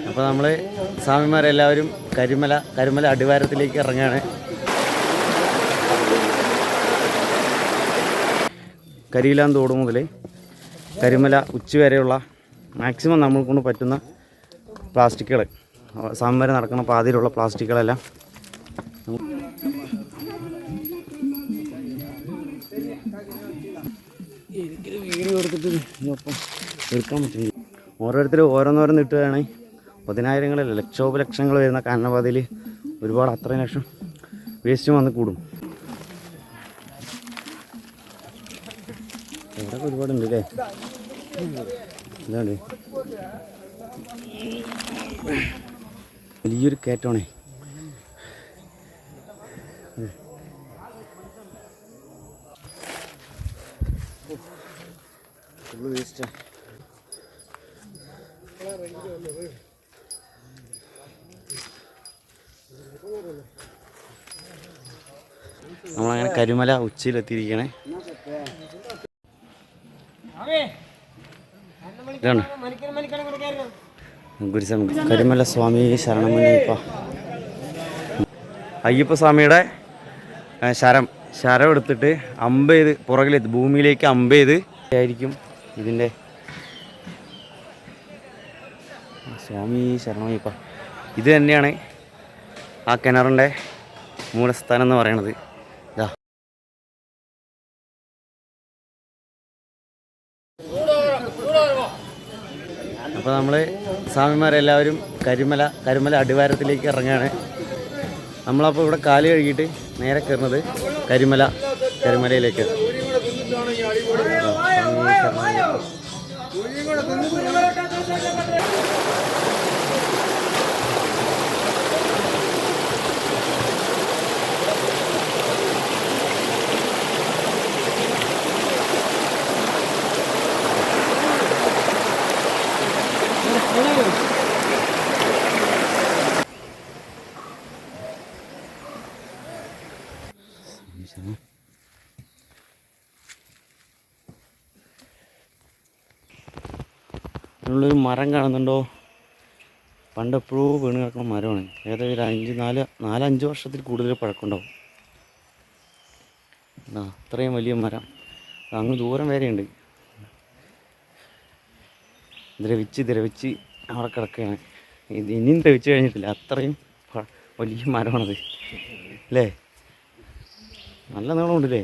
അപ്പോൾ നമ്മൾ സ്വാമിമാരെല്ലാവരും കരിമല കരിമല അടിവാരത്തിലേക്ക് ഇറങ്ങുകയാണ് കരിയിലാൻ തോട് മുതൽ കരിമല ഉച്ച വരെയുള്ള മാക്സിമം നമ്മൾ കൊണ്ട് പറ്റുന്ന പ്ലാസ്റ്റിക്കുകൾ സ്വാമിമാർ നടക്കുന്ന പാതിയിലുള്ള പ്ലാസ്റ്റിക്കുകളെല്ലാം വീഡിയോ എടുത്തിട്ട് ഓരോരുത്തർ ഓരോന്നോരോന്ന് ഇട്ടുകയാണെങ്കിൽ പതിനായിരങ്ങളല്ല ലക്ഷോപലക്ഷങ്ങൾ വരുന്ന കാനനപാതയിൽ ഒരുപാട് അത്രയും ലക്ഷം വേസ്റ്റ് വന്ന് കൂടും. ഇവിടെ ഒരുപാടുണ്ട് അല്ലേ ഇതാണ്. വലിയൊരു കയറ്റമാണേ. ഫുള്ള് വേസ്റ്റാണ് നമ്മളങ്ങനെ കരിമല ഉച്ചയിലെത്തിയിരിക്കണേ. ഇതാണ്. ഗുരുസ്വാമി കരിമല സ്വാമി ശരണമയ്യപ്പ. അയ്യപ്പ സ്വാമിയുടെ ശരം ശരം എടുത്തിട്ട് അമ്പ് ചെയ്ത് പുറകിലെത്തി ഭൂമിയിലേക്ക് അമ്പ് ചെയ്ത് ആയിരിക്കും ഇതിന്റെ സ്വാമി ശരണമയ്യപ്പ. ഇത് തന്നെയാണ് ആ കിണറിന്റെ മൂലസ്ഥാനം എന്ന് പറയണത്. അപ്പോൾ നമ്മൾ സ്വാമിമാരെല്ലാവരും കരിമല കരിമല അടിവാരത്തിലേക്ക് ഇറങ്ങുകയാണ് നമ്മളപ്പോൾ ഇവിടെ കാൽ കഴുകിയിട്ട് നേരെ കയറുന്നത് കരിമല കരിമലയിലേക്ക്. ഉള്ളൊരു മരം കാണുന്നുണ്ടോ? പണ്ട് എപ്പോഴോ വീണ് കിടക്കുന്ന മരമാണ്. ഏകദേശം ഒരു അഞ്ച് നാല് നാലഞ്ച് വർഷത്തിൽ കൂടുതൽ പഴക്കമുണ്ടാവും. ആ അത്രയും വലിയ മരം. അങ്ങ് ദൂരം വരെയുണ്ട്. ദ്രവിച്ച് ദ്രവിച്ച് അവിടെ കിടക്കുകയാണ്. ഇത് ഇനിയും ദ്രവിച്ച് കഴിഞ്ഞിട്ടില്ല. അത്രയും വലിയ മരമാണത്. അല്ലേ? നല്ല നീളമുണ്ടല്ലേ?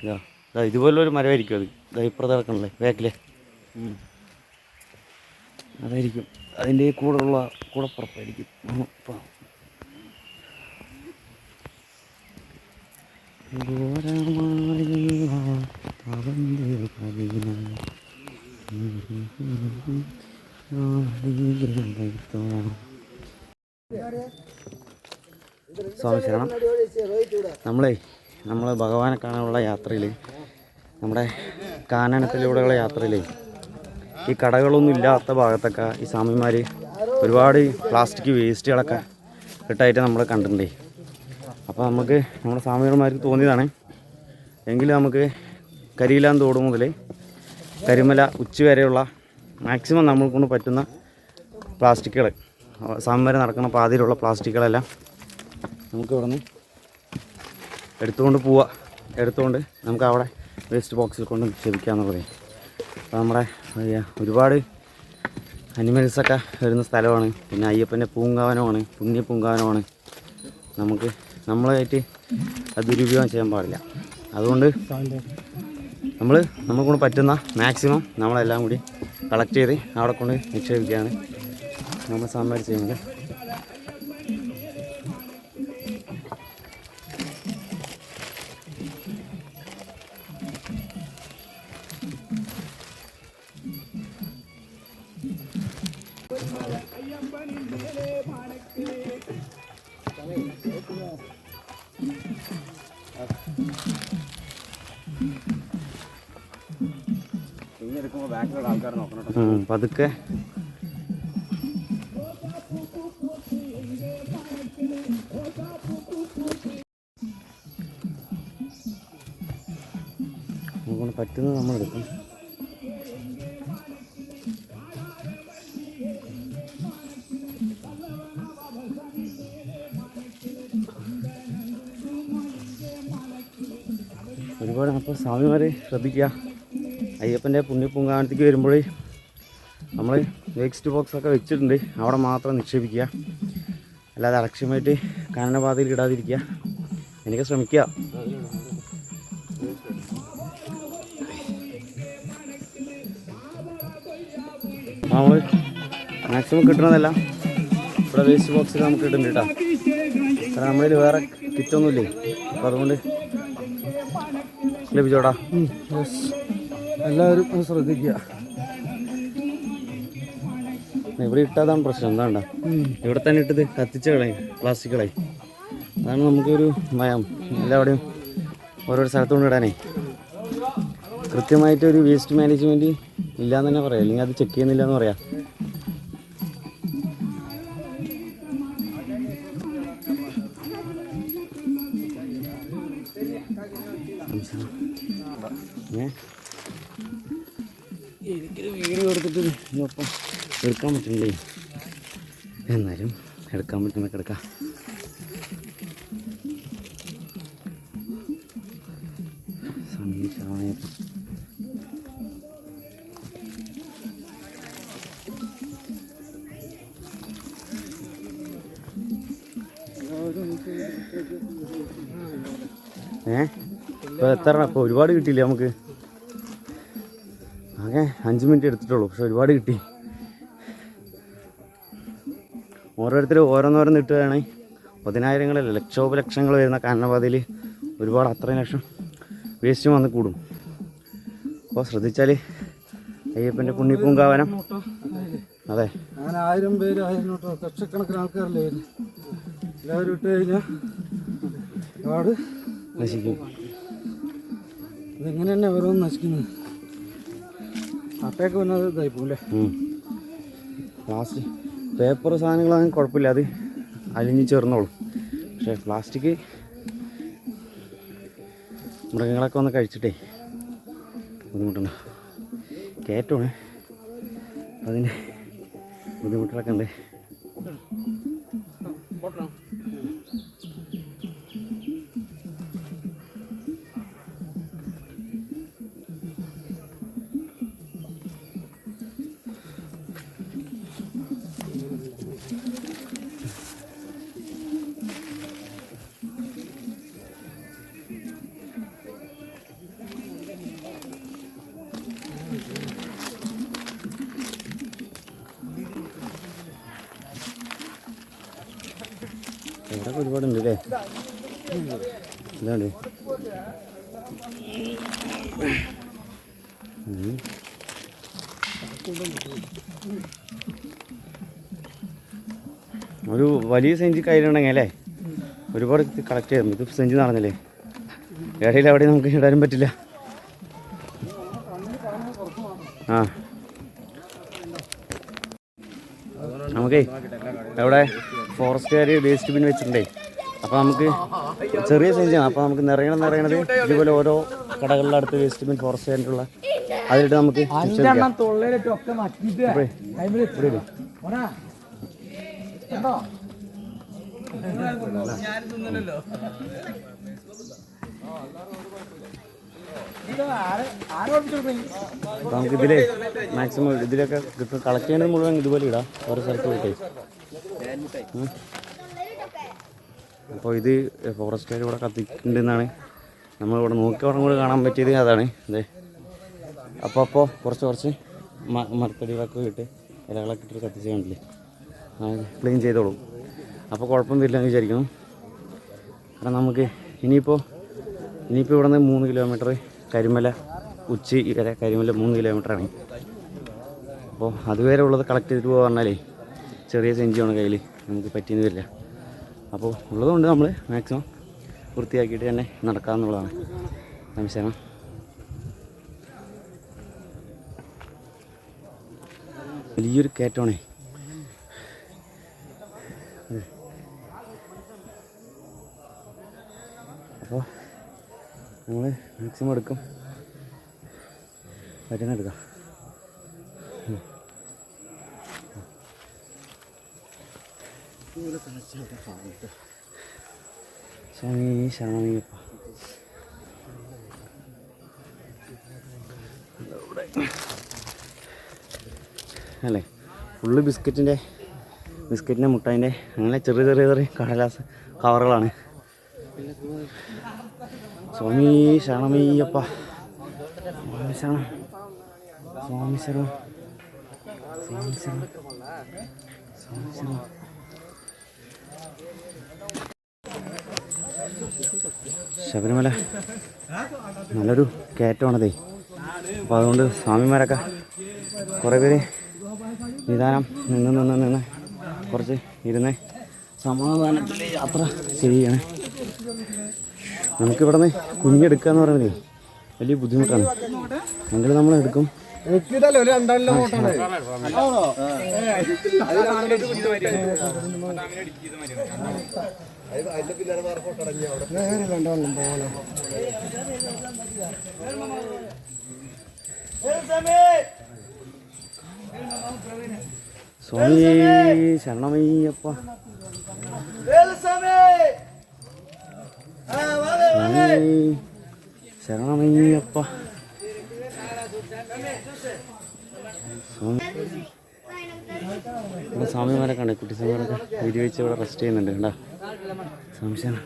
ഇതാ ഇതാ ഇതുപോലൊരു മരമായിരിക്കും അത്. ഇപ്പുറത്ത് കിടക്കണല്ലേ ബാക്കിലെ? അതായിരിക്കും. അതിന്റെ കൂടെയുള്ള കൂടപ്പുറപ്പായിരിക്കും. സ്വാമി ശരണം. നമ്മളെ നമ്മൾ ഭഗവാനെ കാണാനുള്ള യാത്രയിൽ നമ്മുടെ കാനനത്തിലൂടെയുള്ള യാത്രയിലേ ഈ കടകളൊന്നും ഇല്ലാത്ത ഭാഗത്തൊക്കെ ഈ സ്വാമിമാർ ഒരുപാട് പ്ലാസ്റ്റിക് വേസ്റ്റുകളൊക്കെ ഇട്ടായിട്ട് നമ്മൾ കണ്ടിട്ടുണ്ടേ. അപ്പോൾ നമുക്ക് നമ്മുടെ സ്വാമിമാർക്ക് തോന്നിയതാണ്. എങ്കിലും നമുക്ക് കരിയിലാൻ തോട് മുതൽ കരിമല ഉച്ച വരെയുള്ള മാക്സിമം നമ്മൾ കൊണ്ട് പറ്റുന്ന പ്ലാസ്റ്റിക്കുകൾ സ്വാമിമാർ നടക്കുന്ന പാതിയിലുള്ള പ്ലാസ്റ്റിക്കുകളെല്ലാം നമുക്ക് ഇവിടെ നിന്ന് എടുത്തുകൊണ്ട് പോവുക എടുത്തുകൊണ്ട് നമുക്ക് അവിടെ വേസ്റ്റ് ബോക്സിൽ കൊണ്ട് നിക്ഷേപിക്കുക എന്നുള്ളതേ അപ്പോൾ നമ്മുടെ ഒരുപാട് അനിമൽസൊക്കെ വരുന്ന സ്ഥലമാണ്. പിന്നെ അയ്യപ്പന്റെ പൂങ്കാവനമാണ് പുണ്യ പൂങ്കാവനമാണ്. നമുക്ക് നമ്മളായിട്ട് അത് ദുരുപയോഗം ചെയ്യാൻ പാടില്ല. അതുകൊണ്ട് നമ്മൾ നമ്മളെ കൊണ്ട് പറ്റുന്ന മാക്സിമം നമ്മളെല്ലാം കൂടി കളക്ട് ചെയ്ത് അവിടെ കൊണ്ട് നിക്ഷേപിക്കുകയാണ്. നമ്മൾ സാമ്പാർ ചെയ്യുന്നത് പതുക്കെ. നമുക്ക് പറ്റുന്നത് നമ്മളെടുക്കും. ഒരുപാട് അപ്പോൾ സ്വാമിമാരെ ശ്രദ്ധിക്കുക. അയ്യപ്പന്റെ പുണ്യപൂങ്കാണത്തേക്ക് വരുമ്പോഴേ നമ്മൾ വേസ്റ്റ് ബോക്സൊക്കെ വെച്ചിട്ടുണ്ട്. അവിടെ മാത്രം നിക്ഷേപിക്കുക. അല്ലാതെ അലക്ഷ്യമായിട്ട് കാനനപാതയിൽ ഇടാതിരിക്കുക. എനിക്ക് ശ്രമിക്കുക. നമ്മൾ മാക്സിമം കിട്ടണതല്ല. ഇവിടെ വേസ്റ്റ് ബോക്സിൽ നമുക്ക് കിട്ടുന്നുണ്ട് കേട്ടോ നമ്മളിൽ വേറെ കിറ്റൊന്നുമില്ലേ? അപ്പം അതുകൊണ്ട് ലഭിച്ചോടാ. എല്ലാവരും ശ്രദ്ധിക്കുക. ഇവിടെ ഇട്ടതാണ് പ്രശ്നം. എന്താണ്ട? ഇവിടെ തന്നെ ഇട്ടത് കത്തിച്ച് കളയും പ്ലാസ്റ്റിക് കളയും അതാണ് നമുക്കൊരു ഭയം. എല്ലാവിടെയും ഓരോ സ്ഥലത്തുകൊണ്ട് ഇടാനേ. കൃത്യമായിട്ട് ഒരു വേസ്റ്റ് മാനേജ്മെന്റ് ഇല്ലാന്ന് തന്നെ പറയാം. അല്ലെങ്കിൽ അത് ചെക്ക് ചെയ്യുന്നില്ല എന്ന് പറയാം എനിക്കൊരു വീഡിയോ എടുത്തിട്ട് ഒപ്പം എടുക്കാൻ പറ്റുന്നില്ലേ? എന്നാലും എടുക്കാൻ പറ്റുന്ന കിടക്കാം ഏ? എത്ര ഇപ്പോൾ ഒരുപാട് കിട്ടിയില്ലേ നമുക്ക്? ആകെ അഞ്ച് മിനിറ്റ് എടുത്തിട്ടുള്ളൂ പക്ഷെ ഒരുപാട് കിട്ടി. ഓരോരുത്തർ ഓരോന്നോരോന്ന് ഇട്ടുകയാണെങ്കിൽ പതിനായിരങ്ങളിൽ ലക്ഷോപലക്ഷങ്ങൾ വരുന്ന കാനനപാതയിൽ ഒരുപാട് അത്രയും ലക്ഷം വേസ്റ്റ് വന്ന് കൂടും. അപ്പോൾ ശ്രദ്ധിച്ചാൽ അയ്യപ്പന്റെ പുണ്യപ്പൂങ്കാവനം അതെ. ഞാൻ ആയിരം പേര് ആയിരം ലക്ഷക്കണക്കിന് ആൾക്കാരല്ലേ. എല്ലാവരും ഇട്ട് കഴിഞ്ഞാൽ ഒരുപാട് നശിക്കും. ഇതിങ്ങനെ തന്നെ ഓരോന്ന് നശിക്കുന്നത് അട്ടയൊക്കെ വന്നത് ഇതായിപ്പോവും അല്ലേ? പ്ലാസ്റ്റിക് പേപ്പർ സാധനങ്ങളാണെങ്കിൽ കുഴപ്പമില്ല അത് അലിഞ്ഞ് ചേർന്നോളും പക്ഷേ പ്ലാസ്റ്റിക് മൃഗങ്ങളൊക്കെ വന്ന് കഴിച്ചിട്ടേ ബുദ്ധിമുട്ടുണ്ട് കയറ്റമാണ് അതിന് ബുദ്ധിമുട്ടുകളൊക്കെ ഉണ്ട് ഉം. ഒരു വലിയ സെഞ്ചി കയ്യിലുണ്ടെങ്കിൽ അല്ലേ? ഒരുപാട് കളക്ട് ചെയ്യാം ഇത് സെഞ്ചി നടന്നില്ലേ? ഇടയിൽ അവിടെ നമുക്ക് ഇടാനും പറ്റില്ല. ആ. നമുക്കേ അവിടെ ഫോറസ്റ്റുകാർ വേസ്റ്റ് ബിൻ വെച്ചിട്ടുണ്ടേ. അപ്പോൾ നമുക്ക് ചെറിയ സൈസാണ് അപ്പോൾ നമുക്ക് നിറയണം നിറയണത് ഇതുപോലെ ഓരോ കടകളുടെ അടുത്ത് വേസ്റ്റ് ബിൻ ഫോറസ്റ്റ് ആയിട്ടുള്ള അതിലിട്ട് നമുക്ക് നമുക്ക് ഇതിലേ മാക്സിമം ഇതിലൊക്കെ കളക്ട് ചെയ്യുന്നത് മുഴുവൻ ഇതുപോലെ ഇടാം. ഓരോ സ്ഥലത്ത് പോയിട്ടേ. അപ്പോൾ ഇത് ഫോറസ്റ്റുകാർ ഇവിടെ കത്തിക്കുന്നുണ്ടെന്നാണ്. നമ്മളിവിടെ നോക്കിയവണ്ണം കൂടെ കാണാൻ പറ്റിയത് അതാണ്. അതെ അപ്പോൾ അപ്പോൾ കുറച്ച് കുറച്ച് മരത്തടികളൊക്കെ ഇട്ട് ഇലകളൊക്കെ ഇട്ട് കത്തിച്ച് കണ്ടില്ലേ? ക്ലീൻ ചെയ്തോളും. അപ്പോൾ കുഴപ്പം വരില്ല എന്ന് വിചാരിക്കുന്നു. കാരണം നമുക്ക് ഇനിയിപ്പോൾ ഇനിയിപ്പോൾ ഇവിടെ നിന്ന് മൂന്ന് കിലോമീറ്റർ കരിമല ഉച്ചി വരെ കരിമല മൂന്ന് കിലോമീറ്ററാണ് അപ്പോൾ അതുവരെ ഉള്ളത് കളക്ട് ചെയ്തിട്ട് പോകാൻ പറഞ്ഞാലേ ചെറിയ സെഞ്ചിയാണ് കയ്യിൽ നമുക്ക് പറ്റിയെന്ന് വരില്ല. അപ്പോൾ ഉള്ളതുകൊണ്ട് നമ്മൾ മാക്സിമം വൃത്തിയാക്കിയിട്ട് തന്നെ നടക്കാമെന്നുള്ളതാണ് സംശയം. വലിയൊരു കയറ്റമാണേ. അപ്പോൾ നമ്മൾ മാക്സിമം എടുക്കും. പറ്റുന്ന എടുക്കാം. സ്വാമി ശരണമയ്യപ്പ അല്ലേ? ഫുള്ള് ബിസ്ക്കറ്റിന്റെ ബിസ്ക്കറ്റിന്റെ മുട്ടായിന്റെ അങ്ങനെ ചെറിയ ചെറിയ ചെറിയ കടലാസ് കവറുകളാണ്. സ്വാമി ശരണമയ്യപ്പ. സ്വാമി ശരണം. സ്വാമി ശരണം. സ്വാമി ശരണം. സ്വാമി ശരണം. ശബരിമല. നല്ലൊരു കയറ്റമാണതേ. അപ്പോൾ അതുകൊണ്ട് സ്വാമിമാരൊക്കെ കുറേ പേര് നിദാനം നിന്ന് നിന്ന് നിന്ന് കുറച്ച് ഇരുന്ന് സമാധാനത്തിൽ യാത്ര ചെയ്യുകയാണ്. നമുക്കിവിടെ നിന്ന് കുഞ്ഞെടുക്കുക എന്ന് പറയുന്നത് വലിയ ബുദ്ധിമുട്ടാണ്. എങ്കിലും നമ്മൾ എടുക്കും. എനിക്കിതല്ലേ ഒരു രണ്ടാളിലെ രണ്ടാളും പോകണം സ്വാമി ശരണമയ്യപ്പ. സ്വാമി ശരണമയ്യപ്പ. ഇവിടെ സ്വാമിമാരൊക്കെ ഉണ്ട് കുട്ടിസ്വാമിമാരൊക്കെ വീഡിയോ വെച്ച് ഇവിടെ റെസ്റ്റ് ചെയ്യുന്നുണ്ട് കണ്ടാ? സംശയം.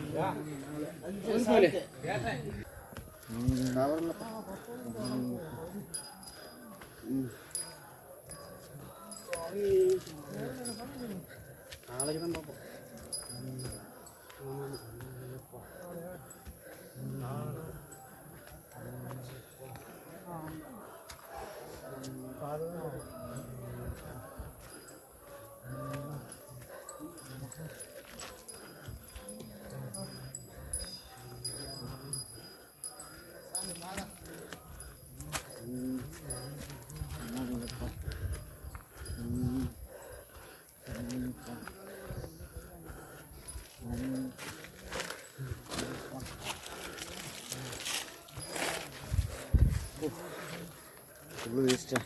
листя.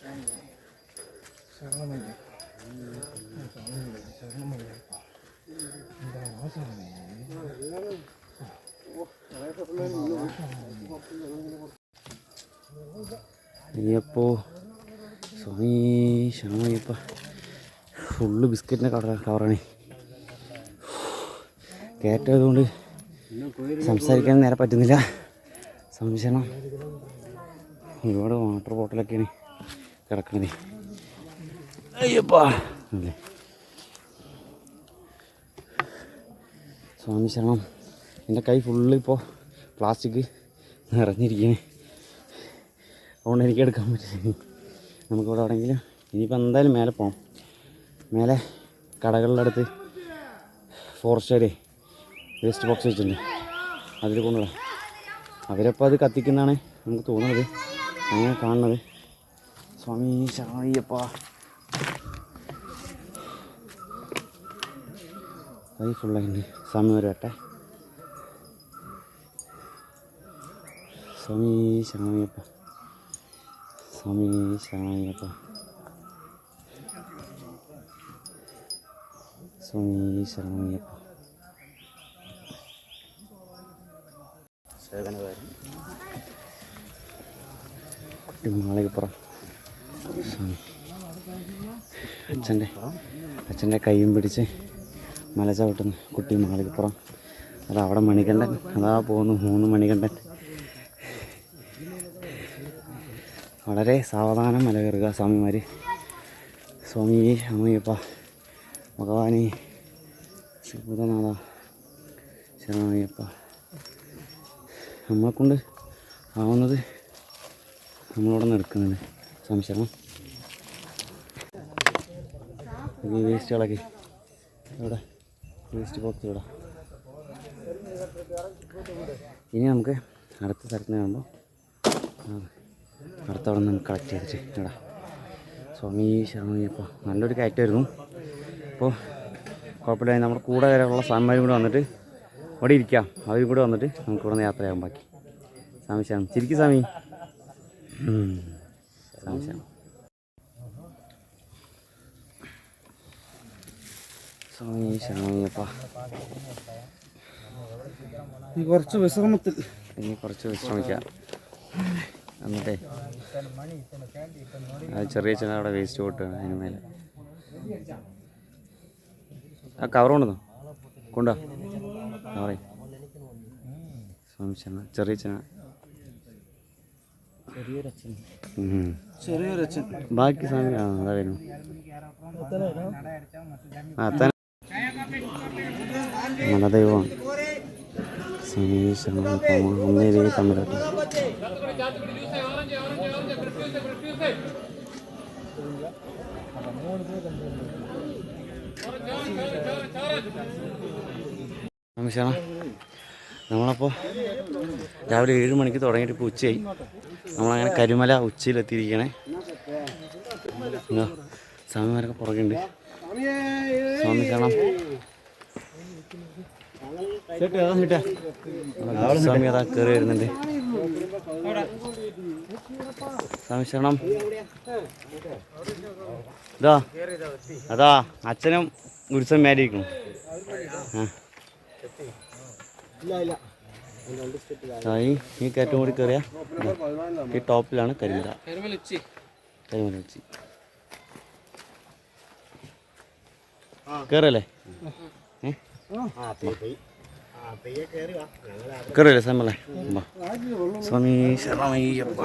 Thank you. വേസ്റ്റാ അയ്യപ്പോ സ്വാമി ശരണമയ്യപ്പ. ഫുള്ള് ബിസ്ക്കറ്റിന്റെ കവർ കവറാണ് കയറ്റതുകൊണ്ട് സംസാരിക്കാൻ നേരെ പറ്റുന്നില്ല. സംശയം ഒരുപാട് വാട്ടർ ബോട്ടിലൊക്കെയാണ് കിടക്കണത്. അയ്യപ്പാ. സ്വാമി ശരണം. എന്റെ കൈ ഫുള്ള് ഇപ്പോൾ പ്ലാസ്റ്റിക് നിറഞ്ഞിരിക്കുന്നു അതുകൊണ്ട് എനിക്ക് എടുക്കാൻ പറ്റില്ല. നമുക്കിവിടെ എവിടെയെങ്കിലും ഇനിയിപ്പോൾ എന്തായാലും മേലെ പോകണം മേലെ കടകളുടെ അടുത്ത് ഫോറസ്റ്റുകാരെ വേസ്റ്റ് ബോക്സ് വെച്ചിട്ടുണ്ട്. അതിൽ കൊണ്ടുള്ള അവരപ്പോൾ അത് കത്തിക്കുന്നതാണ് നമുക്ക് തോന്നുന്നത്. അങ്ങനെ കാണുന്നത്. സ്വാമി ശരണയ്യപ്പ അത് ഫുള്ളായിട്ടുണ്ട് സ്വാമി ഒരു വട്ടെ സ്വാമി ശരണയ്യപ്പ സ്വാമി ശരണയ്യപ്പ സ്വാമി ശരണയ്യപ്പ സേവനകാരൻ കുട്ടിമാളികപ്പുറം സ്വാമി അച്ഛന്റെ അച്ഛന്റെ കൈയും പിടിച്ച് മല ചവിട്ടുന്ന കുട്ടി മാളികപ്പുറം. അത് അവിടെ മണികണ്ഠൻ. അതാ പോകുന്നു മൂന്ന് മണികണ്ഠൻ. വളരെ സാവധാനം മല കയറുക സ്വാമിമാർ സ്വാമി അമ്മയപ്പ ഭഗവാനെ ശ്രീഭൂതനാഥ ശരണമയ്യപ്പ നമ്മളെക്കൊണ്ട് ആവുന്നത് നമ്മളോട് നിൽക്കുന്നുണ്ട് സംശയം ഈ വേസ്റ്റുകളൊക്കെ ഇവിടെ വേസ്റ്റ് ബോക്സ് ഇവിടെ ഇനി നമുക്ക് അടുത്ത സ്ഥലത്ത് കാണുമ്പോൾ അടുത്ത അവിടെ നിന്ന് കളക്ട് ചെയ്തിട്ട് ഇവിടെ സ്വാമി ശരണയ്യപ്പ നല്ലൊരു കയറ്റമായിരുന്നു അപ്പോൾ കുഴപ്പമില്ല നമ്മുടെ കൂടെ വരെയുള്ള സ്വാമിമാരും കൂടെ വന്നിട്ട് ഇവിടെ ഇരിക്കാം. അവരും കൂടെ വന്നിട്ട് നമുക്ക് ഇവിടെ നിന്ന് യാത്രയാകും ബാക്കി. സ്വാമി ശരണം ചിരിക്കും സ്വാമി. സ്വാമി ശരണം സ്വാമി ശരണയ്യപ്പ ഇനി കുറച്ച് വിശ്രമത്തിൽ. ഇനി കുറച്ച് വിശ്രമിക്കാം. എന്നിട്ടേ അത് ചെറിയ ചെന്ന അവിടെ വേസ്റ്റ് പോട്ട് അതിന് മേലെ. ആ കവർ കൊണ്ടുവന്നോ? കൊണ്ടോ കവറേ ചെന്ന ചെറിയ ചെന്ന. ചെറിയൊരച്ഛൻ. ബാക്കി സാധനം ആ അതാ വരുന്നു. ആ തന്നെ ദൈവമാണ് സമീശ്വരൻ ഒന്നേരി തമ്മിലാട്ട് നമസ്കാരം നമ്മളപ്പോൾ രാവിലെ ഏഴ് മണിക്ക് തുടങ്ങിയിട്ട് ഇപ്പോൾ ഉച്ചയായി. നമ്മളങ്ങനെ കരിമല ഉച്ചയിലെത്തിയിരിക്കണേ. സ്വാമിമാരൊക്കെ പുറകുണ്ട് സ്വാമി ശരണം. സ്വാമി അതാ കയറി വരുന്നുണ്ട്. സ്വാമി ശരണം ഇതാ അതാ അച്ഛനും ഗുരുസം ആ. ഈ ഈ കയറ്റം കൂടി കയറിയ ഈ ടോപ്പിലാണ് കരിമല കരിമല വെച്ച് കയറല്ലേ കയറില്ലേ സമല്ലേ സ്വാമി ശരണമയ്യപ്പ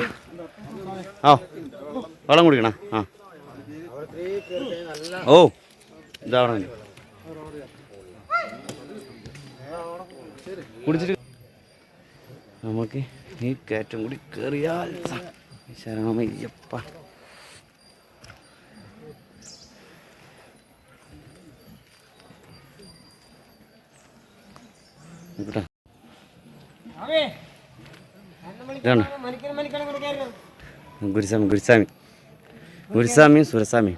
ആ വെള്ളം കുടിക്കണ. ആ. ഓ ഇതാണ് കുടിച്ചിട്ട് നമുക്ക് ഈ കയറ്റം കൂടി കയറിയാൽ ശരണമയ്യപ്പ. നോക്കട്ടെ ഇതാണ്. ഗുരുസ്വാമി ഗുരുസ്വാമി. ഗുരുസ്വാമി സുരസ്വാമി.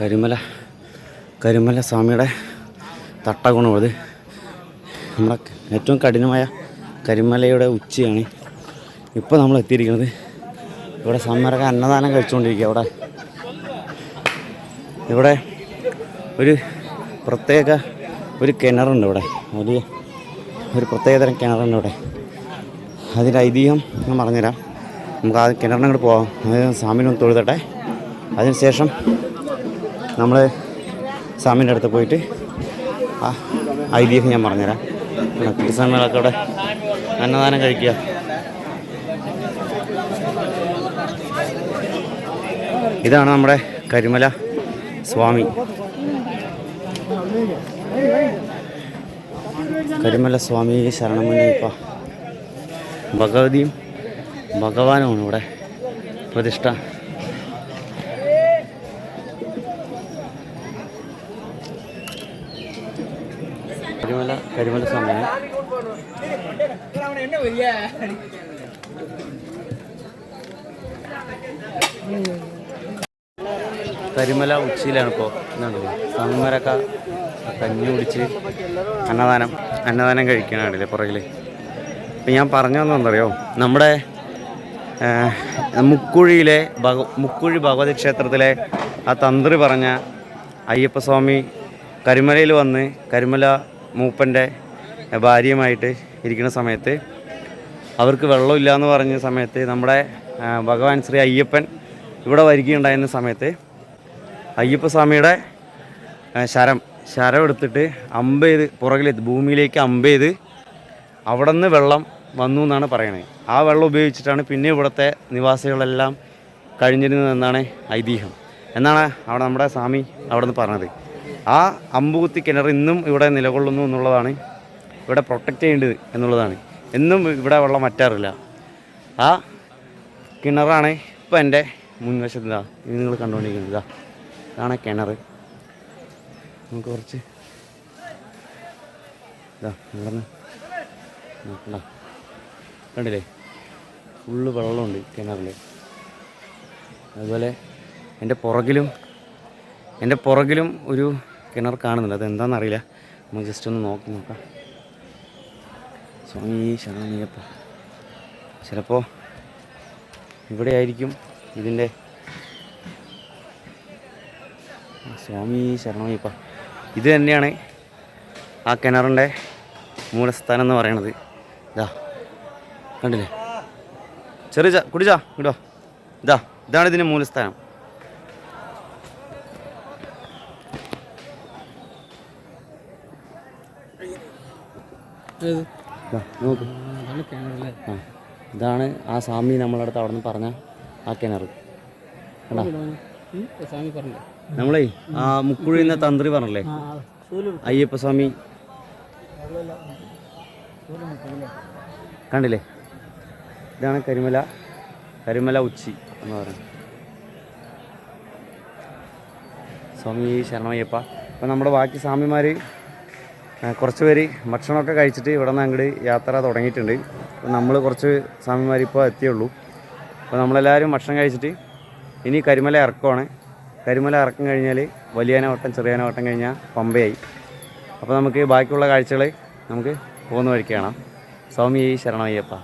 കരിമല കരിമല സ്വാമിയുടെ തട്ടകുണത് നമ്മുടെ ഏറ്റവും കഠിനമായ കരിമലയുടെ ഉച്ചയാണ് ഇപ്പോൾ നമ്മൾ എത്തിയിരിക്കുന്നത്. ഇവിടെ സ്വാമിമാരൊക്കെ അന്നദാനം കഴിച്ചുകൊണ്ടിരിക്കുക അവിടെ ഇവിടെ ഒരു പ്രത്യേക ഒരു കിണറുണ്ട് ഇവിടെ. വലിയ ഒരു പ്രത്യേകതരം കിണറുണ്ട് ഇവിടെ. അതിന്റെ ഐതിഹ്യം ഞാൻ പറഞ്ഞുതരാം. നമുക്ക് ആ കിണറിനങ്ങോട്ട് കൂടെ അത് സ്വാമിനെ ഒന്ന് തൊഴുതട്ടെ. അതിനുശേഷം നമ്മൾ സ്വാമിന്റെ അടുത്ത് പോയിട്ട് ആ ഐതിഹ്യം ഞാൻ പറഞ്ഞുതരാം. സ്വാമികളൊക്കെ അവിടെ അന്നദാനം കഴിക്കുക. ഇതാണ് നമ്മുടെ കരിമല സ്വാമി. കരിമല സ്വാമി ശരണമുന്നയിപ്പ ഭഗവതിയും ഭഗവാനുമാണ് ഇവിടെ പ്രതിഷ്ഠ. കരിമല കരിമല സ്വാമിയാണ്. കരിമല ഉച്ചയിലാണ് ഇപ്പോൾ എന്താണ് സ്വാമിമാരൊക്കെ കഞ്ഞി കുടിച്ച് അന്നദാനം അന്നദാനം കഴിക്കണല്ലേ പുറകിൽ ഇപ്പം ഞാൻ പറഞ്ഞു വന്നതെന്നറിയോ നമ്മുടെ മുക്കുഴിയിലെ ഭഗ മുക്കുഴി ഭഗവതി ക്ഷേത്രത്തിലെ ആ തന്ത്രി പറഞ്ഞ അയ്യപ്പസ്വാമി കരിമലയിൽ വന്ന് കരിമല മൂപ്പന്റെ ഭാര്യയുമായിട്ട് ഇരിക്കുന്ന സമയത്ത് അവർക്ക് വെള്ളമില്ല എന്ന് പറഞ്ഞ സമയത്ത് നമ്മുടെ ഭഗവാൻ ശ്രീ അയ്യപ്പൻ ഇവിടെ വരികയുണ്ടായിരുന്ന സമയത്ത് അയ്യപ്പസ്വാമിയുടെ ശരം ശരം എടുത്തിട്ട് അമ്പ് ചെയ്ത് പുറകിലെത്തി ഭൂമിയിലേക്ക് അമ്പ് ചെയ്ത് അവിടെ നിന്ന് വെള്ളം വന്നു എന്നാണ് പറയണത് ആ വെള്ളം ഉപയോഗിച്ചിട്ടാണ് പിന്നെ ഇവിടുത്തെ നിവാസികളെല്ലാം കഴിഞ്ഞിരുന്നതെന്നാണ് ഐതിഹ്യം. എന്നാണ് അവിടെ നമ്മുടെ സ്വാമി അവിടെ നിന്ന് പറഞ്ഞത്. ആ അമ്പുകുത്തി കിണർ ഇന്നും ഇവിടെ നിലകൊള്ളുന്നു എന്നുള്ളതാണ് ഇവിടെ പ്രൊട്ടക്റ്റ് ചെയ്യേണ്ടത് എന്നുള്ളതാണ്. എന്നും ഇവിടെ വെള്ളം വറ്റാറില്ല. ആ കിണറാണ് ഇപ്പം എന്റെ മുൻവശത്ത് ഇതാ ഇത് നിങ്ങൾ കണ്ടുകൊണ്ടിരിക്കുന്നത്. ഇതാ. ഇതാണ് കിണർ നമുക്ക് കുറച്ച് ഇതാ ഇവിടെ നോക്കണ്ട. കണ്ടില്ലേ? ഫുള്ള് വെള്ളമുണ്ട് കിണറിൽ അതുപോലെ എന്റെ പുറകിലും എന്റെ പുറകിലും ഒരു കിണർ കാണുന്നുണ്ട്. അതെന്താണെന്നറിയില്ല നമുക്ക് ജസ്റ്റ് ഒന്ന് നോക്കി നോക്കാം. സ്വാമി ശരണയ്യപ്പ ചിലപ്പോൾ ഇവിടെ ആയിരിക്കും ഇതിന്റെ സ്വാമി ശരണമയ്യപ്പ ഇത് തന്നെയാണ് ആ കിണറിന്റെ മൂലസ്ഥാനം എന്ന് പറയണത് ഇതാ കണ്ടില്ലേ ചെറിയ ചാ കുടിച്ചാ ഇടോ ഇതാ ഇതാണ് ഇതിന്റെ മൂലസ്ഥാനം ഇതാണ് ആ സ്വാമി നമ്മളടുത്ത് അവിടെ നിന്ന് പറഞ്ഞ ആ കിണർ സ്വാമി പറഞ്ഞേ നമ്മളേ ആ മുക്കുഴിന്ന തന്ത്രി പറഞ്ഞല്ലേ? ആ സൂൽ അയ്യപ്പ സ്വാമി കണ്ടില്ലേ? ഇതാണ് കരിമല കരിമല ഉച്ചി എന്ന് പറയുന്നത്. സ്വാമി ശരണമയ്യപ്പ. ഇപ്പം നമ്മുടെ ബാക്കി സ്വാമിമാർ കുറച്ച് പേര് ഭക്ഷണമൊക്കെ കഴിച്ചിട്ട് ഇവിടെ നിന്ന് അങ്ങോട്ട് യാത്ര തുടങ്ങിയിട്ടുണ്ട്. അപ്പം നമ്മൾ കുറച്ച് സ്വാമിമാർ ഇപ്പോൾ എത്തിയുള്ളൂ. അപ്പോൾ നമ്മളെല്ലാവരും ഭക്ഷണം കഴിച്ചിട്ട് ഇനി കരിമല ഇറക്കമാണ് കരിമല ഇറക്കം കഴിഞ്ഞാൽ വലിയാനവട്ടം ചെറിയാനവട്ടം കഴിഞ്ഞാൽ പമ്പയായി. അപ്പോൾ നമുക്ക് ബാക്കിയുള്ള കാഴ്ചകൾ നമുക്ക് പോകുന്ന വഴിക്ക് കാണാം. സ്വാമി ശരണമയ്യപ്പ